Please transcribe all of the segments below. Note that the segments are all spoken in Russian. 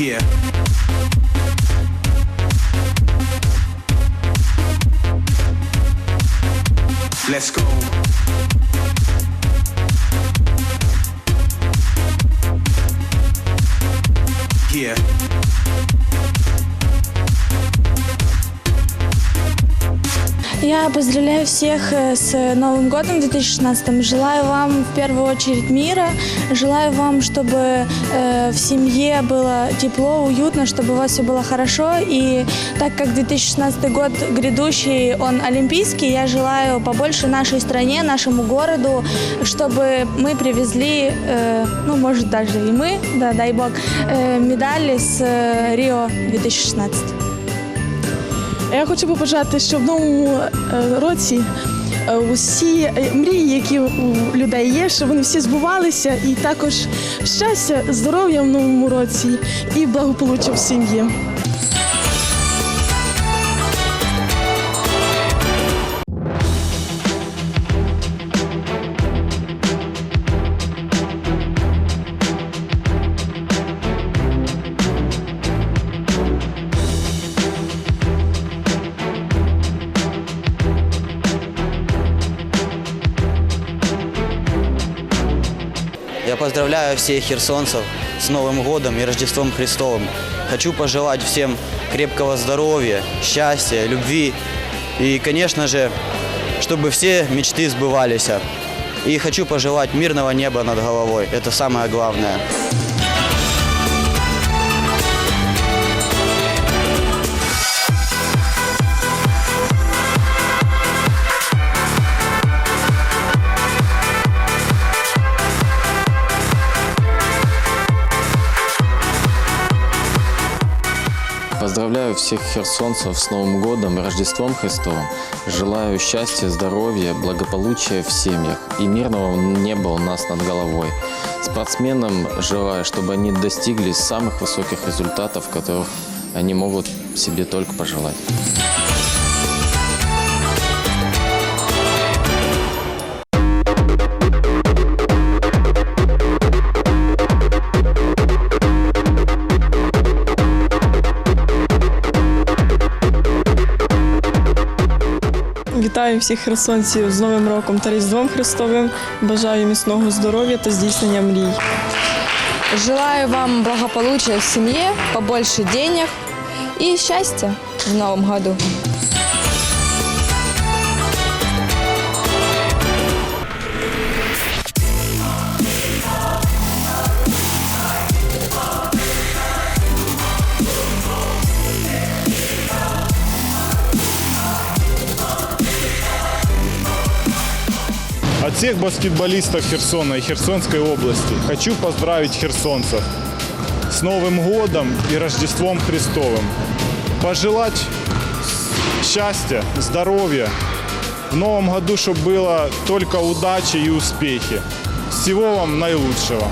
here. Let's go. Here. Я поздравляю всех э, с Новым годом 2016. Желаю вам в первую очередь мира. Желаю вам, чтобы э, в семье было тепло, уютно, чтобы у вас все было хорошо. И так как 2016 год грядущий, он олимпийский, я желаю побольше нашей стране, нашему городу, чтобы мы привезли, э, ну, может, даже и мы, да, дай бог, э, медали с э, Рио 2016. Я хочу побажати, щоб в новому е, році е, усі е, мрії, які у людей є, щоб вони всі збувалися, і також щастя, здоров'я в новому році і благополуччя в сім'ї. Я поздравляю всех херсонцев с Новым годом и Рождеством Христовым. Хочу пожелать всем крепкого здоровья, счастья, любви и, конечно же, чтобы все мечты сбывались. И хочу пожелать мирного неба над головой. Это самое главное. Поздравляю всех херсонцев с Новым годом и Рождеством Христовым. Желаю счастья, здоровья, благополучия в семьях и мирного неба у нас над головой. Спортсменам желаю, чтобы они достигли самых высоких результатов, которых они могут себе только пожелать. Вітаю всіх херсонців з Новим роком та Різдвом Христовим. Бажаю міцного здоров'я та здійснення мрій. Желаю вам благополучия в семье, побольше денег и счастья в новом году. От всех баскетболистов Херсона и Херсонской области хочу поздравить херсонцев с Новым годом и Рождеством Христовым. Пожелать счастья, здоровья. В новом году, чтобы было только удачи и успехи. Всего вам наилучшего.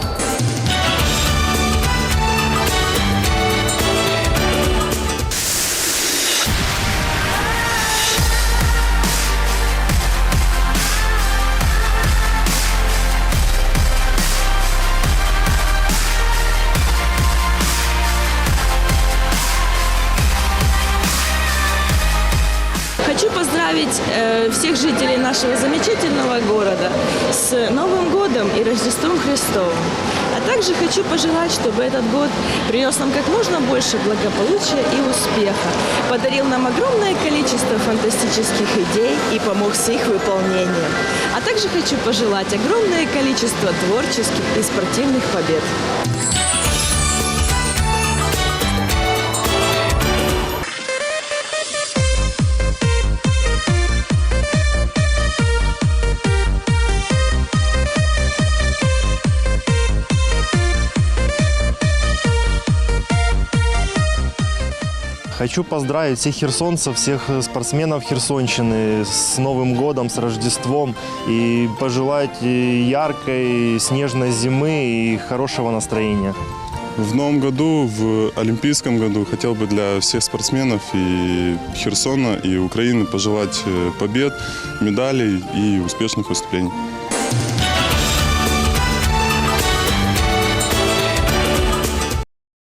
Хочу поздравить э, всех жителей нашего замечательного города с Новым годом и Рождеством Христовым. А также хочу пожелать, чтобы этот год принес нам как можно больше благополучия и успеха, подарил нам огромное количество фантастических идей и помог с их выполнением. А также хочу пожелать огромное количество творческих и спортивных побед. Хочу поздравить всех херсонцев, всех э, спортсменов Херсонщины с Новым годом, с Рождеством и пожелать э, яркой снежной зимы и хорошего настроения. В новом году, в Олимпийском году, хотел бы для всех спортсменов и Херсона, и Украины пожелать э, побед, медалей и успешных выступлений.